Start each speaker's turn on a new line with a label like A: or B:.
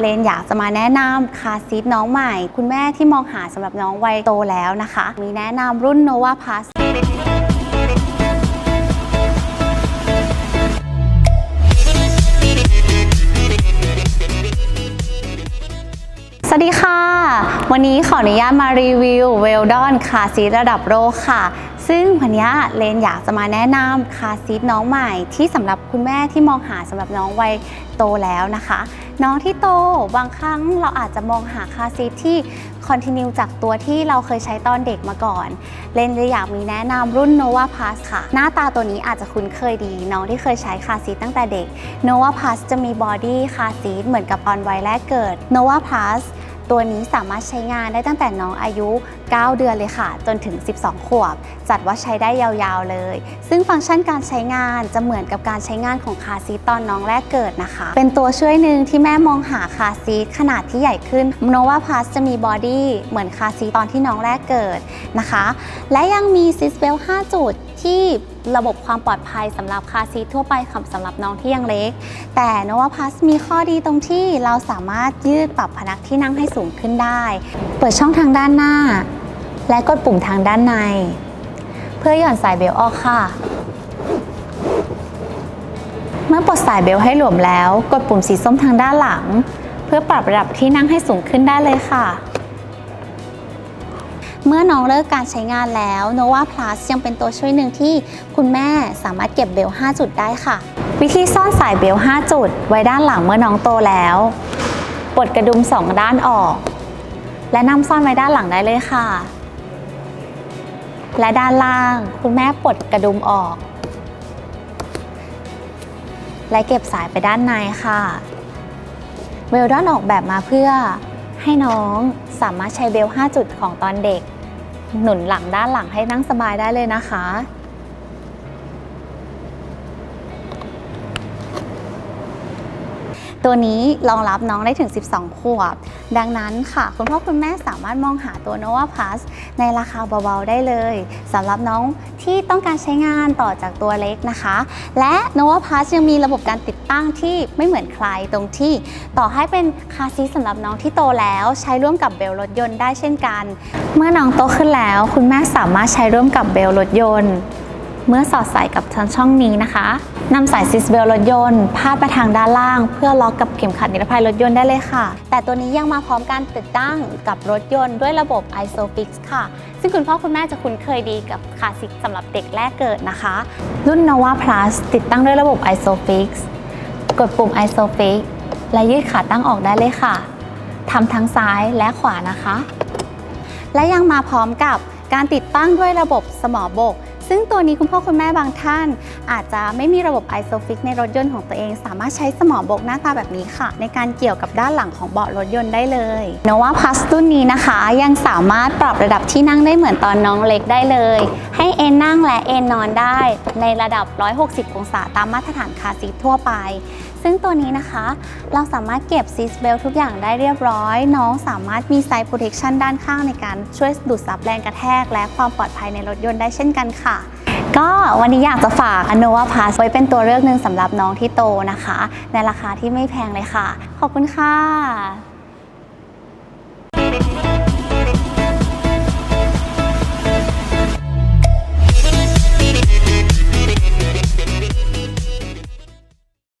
A: เลนอยากจะมาแนะนำคาซีทน้องใหม่ คุณแม่ที่มองหาสำหรับน้องวัยโตแล้วนะคะ มีแนะนำรุ่น Nova Plus สวัสดีค่ะ วันนี้ขออนุญาตมารีวิวเวลดอนคาซีทระดับโลกค่ะ ซึ่งวันนี้เลนอยากจะมาแนะนำคาซีทน้องใหม่ที่สำหรับคุณแม่ที่มองหาสำหรับน้องวัยโตแล้วนะคะ น้องที่โตบางครั้งเราอาจจะมองหาคาซีทที่คอนติเนียจากตัวที่เราเคยใช้ตอนเด็กมาก่อน เลนเลยอยากมีแนะนำรุ่น Nova Plus ค่ะ หน้าตาตัวนี้อาจจะคุ้นเคยดี น้องที่เคยใช้คาซีทตั้งแต่เด็ก Nova Plus จะมีบอดี้คาซีทเหมือนกับตอนวัยแรกเกิด Nova Plus ตัวนี้สามารถใช้งานได้ตั้งแต่น้องอายุ 9 เดือนเลยค่ะ จนถึง 12 ขวบ จัดว่าใช้ได้ยาวๆเลย ซึ่งฟังก์ชันการใช้งานจะเหมือนกับการใช้งานของคาซีตอนน้องแรกเกิดนะคะ เป็นตัวช่วยหนึ่งที่แม่มองหาคาซีขนาดที่ใหญ่ขึ้น Nova Plus จะมีบอดี้เหมือนคาซีตอนที่น้องแรกเกิดนะคะ และยังมีซิสเบล5จุดที่ ระบบความปลอดภัยสำหรับคาซีททั่วไปค่ะสำหรับน้องที่ยังเล็ก แต่ Nova Plus มีข้อดีตรงที่เราสามารถยืดปรับพนักที่นั่งให้สูงขึ้นได้ เปิดช่องทางด้านหน้า และกดปุ่มทางด้านใน เพื่อหย่อนสายเบลต์ออกค่ะ เมื่อปลดสายเบลต์ให้หลวมแล้ว กดปุ่มสีส้มทางด้านหลัง เพื่อปรับระดับที่นั่งให้สูงขึ้นได้เลยค่ะ เมื่อน้องเลิกการใช้งานแล้ว Nova Plus ยังเป็นตัวช่วยหนึ่งที่คุณแม่สามารถเก็บเบลต์5จุดได้ค่ะ วิธีซ่อนสายเบลต์5จุด ไว้ด้านหลังเมื่อน้องโตแล้วปลดกระดุมสองด้านออก และนำซ่อนไว้ด้านหลังได้เลยค่ะ และด้านล่างคุณแม่ปลดกระดุมออก และเก็บสายไปด้านในค่ะเวลดอนออกแบบมาเพื่อให้น้องสามารถใช้เบล 5 จุดของตอนเด็ก หนุนหลังด้านหลังให้นั่งสบายได้เลยนะคะ ตัวนี้รองรับน้องได้ถึง 12 ขวบ ดังนั้นค่ะ คุณพ่อคุณแม่สามารถมองหาตัว Nova Plus ในราคาเบาๆได้เลยสำหรับน้องที่ต้องการใช้งานต่อจากตัวเล็กนะคะ และ Nova Plus ยังมีระบบการติดตั้งที่ไม่เหมือนใครตรงที่ ต่อให้เป็นคาซีสำหรับน้องที่โตแล้ว ใช้ร่วมกับเบลรถยนต์ได้เช่นกัน เมื่อน้องโตขึ้นแล้ว คุณแม่สามารถใช้ร่วมกับเบลรถยนต์ เมื่อสอดสายกับทางช่องนี้นะคะนำสายซิสเบลรถยนต์พาดไปทางด้านล่าง เพื่อล็อกกับเข็มขัดนิรภัยรถยนต์ได้เลยค่ะ แต่ตัวนี้ยังมาพร้อมการติดตั้งกับรถยนต์ด้วยระบบ ISOFIX ค่ะ ซึ่งคุณพ่อคุณแม่จะคุ้นเคยดีกับคาซิกสำหรับเด็กแรกเกิดนะคะ รุ่น Nova Plus ติดตั้งด้วยระบบ ISOFIX กดปุ่ม ISOFIX และยืดขาตั้งออกได้เลยค่ะทำทั้งซ้ายและขวานะคะ และยังมาพร้อมกับการติดตั้งด้วยระบบสมอบก ซึ่งตัวนี้คุณพ่อคุณแม่บางท่าน อาจจะไม่มีระบบ ISOFIX ในรถยนต์ของตัวเอง สามารถใช้สมอบกหน้าตาแบบนี้ค่ะ ในการเกี่ยวกับด้านหลังของเบาะรถยนต์ได้เลย Nova Plus รุ่นนี้นะคะยังสามารถปรับระดับที่นั่งได้เหมือนตอนน้องเล็กได้เลย ให้เอนนั่งและเอนนอนได้ ในระดับ 160 องศาตามมาตรฐานคาร์ซีททั่วไป ซึ่งตัวนี้นะคะ เราสามารถเก็บซีสเบลทุกอย่างได้เรียบร้อย น้องสามารถมีไซส์โปรเทคชันด้านข้างในการช่วยดูดซับแรงกระแทก และความปลอดภัยในรถยนต์ได้เช่นกันค่ะก็วันนี้อยากจะฝาก Nova Plus ไว้เป็นตัวเลือกหนึ่งสำหรับน้องที่โตนะคะ ในราคาที่ไม่แพงเลยค่ะ ขอบคุณค่ะ